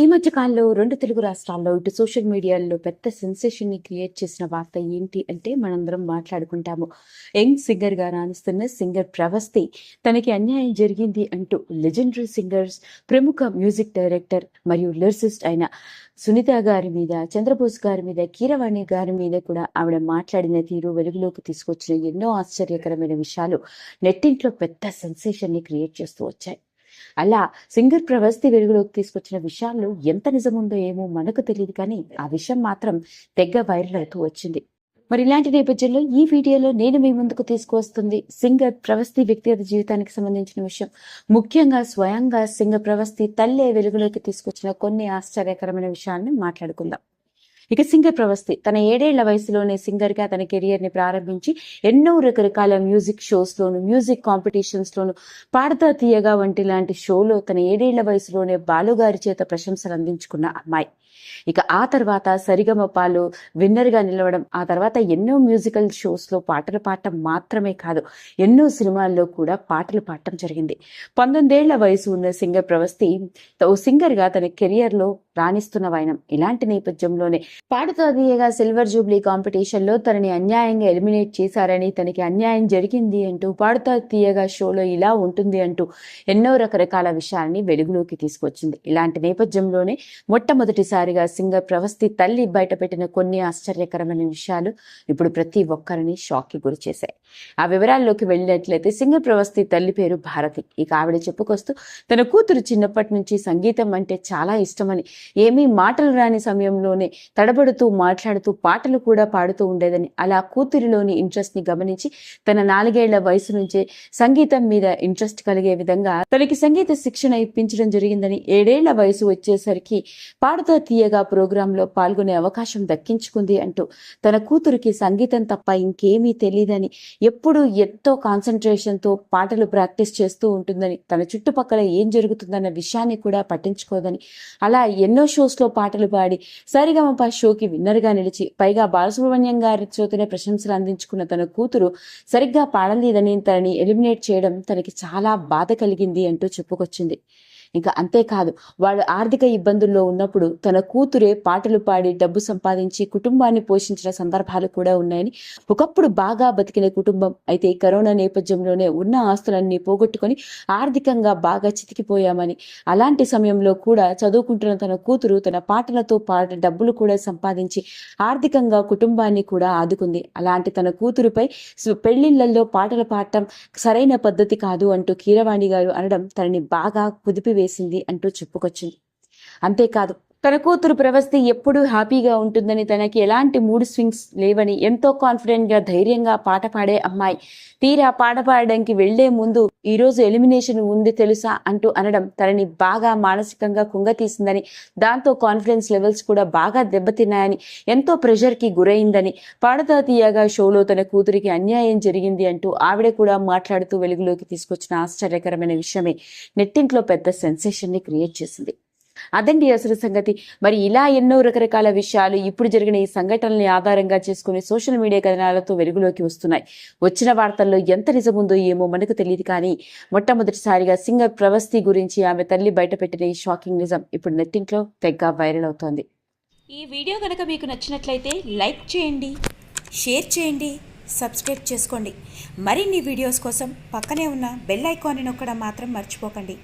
ఈ మధ్య కాలంలో రెండు తెలుగు రాష్ట్రాల్లో ఇటు సోషల్ మీడియాలో పెద్ద సెన్సేషన్ని క్రియేట్ చేసిన వార్త ఏంటి అంటే మనందరం మాట్లాడుకుంటాము. యంగ్ సింగర్గా రాణిస్తున్న సింగర్ ప్రవస్తి తనకి అన్యాయం జరిగింది అంటూ లెజెండరీ సింగర్స్ ప్రముఖ మ్యూజిక్ డైరెక్టర్ మరియు లిరిసిస్ట్ అయిన సునీత గారి మీద చంద్రబోస్ గారి మీద కీరవాణి గారి మీద కూడా ఆవిడ మాట్లాడిన తీరు వెలుగులోకి తీసుకొచ్చిన ఎన్నో ఆశ్చర్యకరమైన విషయాలు నెట్టింట్లో పెద్ద సెన్సేషన్ని క్రియేట్ చేస్తూ వచ్చాయి. అలా సింగర్ ప్రవస్తి వెలుగులోకి తీసుకొచ్చిన విషయాల్లో ఎంత నిజముందో ఏమో మనకు తెలియదు కానీ ఆ విషయం మాత్రం తెగ వైరల్ అవుతూ వచ్చింది. మరి ఇలాంటి నేపథ్యంలో ఈ వీడియోలో నేను మీ ముందుకు తీసుకువస్తుంది సింగర్ ప్రవస్తి వ్యక్తిగత జీవితానికి సంబంధించిన విషయం. ముఖ్యంగా స్వయంగా సింగర్ ప్రవస్తి తల్లే వెలుగులోకి తీసుకొచ్చిన కొన్ని ఆశ్చర్యకరమైన విషయాన్ని మాట్లాడుకుందాం. ఇక సింగర్ ప్రవస్తి. తన ఏడేళ్ళ వయసులోనే సింగర్గా తన కెరియర్ని ప్రారంభించి ఎన్నో రకరకాల మ్యూజిక్ షోస్లోను మ్యూజిక్ కాంపిటీషన్స్లోను పాడతా తీయగా వంటి లాంటి షోలో తన ఏడేళ్ళ వయసులోనే బాలుగారి చేత ప్రశంసలు అందించుకున్న అమ్మాయి. ఇక ఆ తర్వాత సరిగమపాలు విన్నర్గా నిలవడం ఆ తర్వాత ఎన్నో మ్యూజికల్ షోస్లో పాటలు పాడటం మాత్రమే కాదు ఎన్నో సినిమాల్లో కూడా పాటలు పాడటం జరిగింది. పంతొమ్మిదేళ్ళ వయసు ఉన్న సింగర్ ప్రవస్తి ఓ సింగర్గా తన కెరియర్లో రాణిస్తున్న వైనం. ఇలాంటి నేపథ్యంలోనే పాడుతా సిల్వర్ జూబ్లీ కాంపిటీషన్లో తనని అన్యాయంగా ఎలిమినేట్ చేశారని తనకి అన్యాయం జరిగింది అంటూ పాడుతా తీయగా షోలో ఇలా ఉంటుంది అంటూ ఎన్నో రకరకాల విషయాలని వెలుగులోకి తీసుకొచ్చింది. ఇలాంటి నేపథ్యంలోనే మొట్టమొదటిసారిగా సింగర్ ప్రవస్తి తల్లి బయటపెట్టిన కొన్ని ఆశ్చర్యకరమైన విషయాలు ఇప్పుడు ప్రతి ఒక్కరిని షాక్కి గురి చేశాయి. ఆ వివరాల్లోకి వెళ్ళినట్లయితే సింగర్ ప్రవస్తి తల్లి పేరు భారతి. ఇక ఆవిడ చెప్పుకొస్తూ తన కూతురు చిన్నప్పటి నుంచి సంగీతం అంటే చాలా ఇష్టమని ఏమీ మాటలు రాని సమయంలోనే తడబడుతూ మాట్లాడుతూ పాటలు కూడా పాడుతూ ఉండేదని అలా కూతురిలోని ఇంట్రెస్ట్ని గమనించి తన నాలుగేళ్ళ వయసు నుంచే సంగీతం మీద ఇంట్రెస్ట్ కలిగే విధంగా తనకి సంగీత శిక్షణ ఇప్పించడం జరిగిందని ఏడేళ్ళ వయసు వచ్చేసరికి పాడుతా తీయగా ప్రోగ్రామ్లో పాల్గొనే అవకాశం దక్కించుకుంది అంటూ తన కూతురికి సంగీతం తప్ప ఇంకేమీ తెలియదని ఎప్పుడు ఎంతో కాన్సన్ట్రేషన్తో పాటలు ప్రాక్టీస్ చేస్తూ ఉంటుందని తన చుట్టుపక్కల ఏం జరుగుతుందన్న విషయాన్ని కూడా పట్టించుకోదని అలా ఎన్నో షోస్లో పాటలు పాడి సరిగమప షోకి విన్నర్గా నిలిచి పైగా బాలసుబ్రహ్మణ్యం గారి చేతనే ప్రశంసలు అందించుకున్న తన కూతురు సరిగ్గా పాడలేదని తనని ఎలిమినేట్ చేయడం తనకి చాలా బాధ కలిగింది అంటూ చెప్పుకొచ్చింది. ఇంకా అంతేకాదు వాడు ఆర్థిక ఇబ్బందుల్లో ఉన్నప్పుడు తన కూతురే పాటలు పాడి డబ్బు సంపాదించి కుటుంబాన్ని పోషించిన సందర్భాలు కూడా ఉన్నాయని ఒకప్పుడు బాగా బతికిన కుటుంబం అయితే కరోనా నేపథ్యంలోనే ఉన్న ఆస్తులన్నీ పోగొట్టుకొని ఆర్థికంగా బాగా చితికిపోయామని అలాంటి సమయంలో కూడా చదువుకుంటున్న తన కూతురు తన పాటలతో పాట డబ్బులు కూడా సంపాదించి ఆర్థికంగా కుటుంబాన్ని కూడా ఆదుకుంది. అలాంటి తన కూతురుపై పెళ్ళిళ్ళలో పాటలు పాడటం సరైన పద్ధతి కాదు అంటూ కీరవాణి గారు అనడం తనని బాగా కుదిపి వేసింది అంటూ చెప్పుకొచ్చింది. అంతేకాదు తన కూతురు ప్రవస్తి ఎప్పుడూ హ్యాపీగా ఉంటుందని తనకి ఎలాంటి మూడ్ స్వింగ్స్ లేవని ఎంతో కాన్ఫిడెంట్గా ధైర్యంగా పాట పాడే అమ్మాయి. తీరా పాట పాడడానికి వెళ్ళే ముందు ఈరోజు ఎలిమినేషన్ ఉంది తెలుసా అంటూ అనడం తనని బాగా మానసికంగా కుంగతీసిందని దాంతో కాన్ఫిడెన్స్ లెవెల్స్ కూడా బాగా దెబ్బతిన్నాయని ఎంతో ప్రెషర్కి గురైందని పాడతా తీయగా షోలో తన కూతురికి అన్యాయం జరిగింది అంటూ ఆవిడ కూడా మాట్లాడుతూ వెలుగులోకి తీసుకొచ్చిన ఆశ్చర్యకరమైన విషయమే. నెట్టింట్లో పెద్ద సెన్సేషన్ని క్రియేట్ చేసింది. అదండి అసలు సంగతి. మరి ఇలా ఎన్నో రకరకాల విషయాలు ఇప్పుడు జరిగిన ఈ సంఘటనల్ని ఆధారంగా చేసుకుని సోషల్ మీడియా కథనాలతో వెలుగులోకి వస్తున్నాయి. వచ్చిన వార్తల్లో ఎంత నిజముందో ఏమో మనకు తెలియదు కానీ మొట్టమొదటిసారిగా సింగర్ ప్రవస్తి గురించి ఆమె తల్లి బయటపెట్టిన ఈ షాకింగ్ నిజం ఇప్పుడు నెట్టింట్లో తెగ్గ వైరల్ అవుతోంది. ఈ వీడియో కనుక మీకు నచ్చినట్లయితే లైక్ చేయండి షేర్ చేయండి సబ్స్క్రైబ్ చేసుకోండి. మరిన్ని వీడియోస్ కోసం పక్కనే ఉన్న బెల్ ఐకాన్ని నొక్కడం మాత్రం మర్చిపోకండి.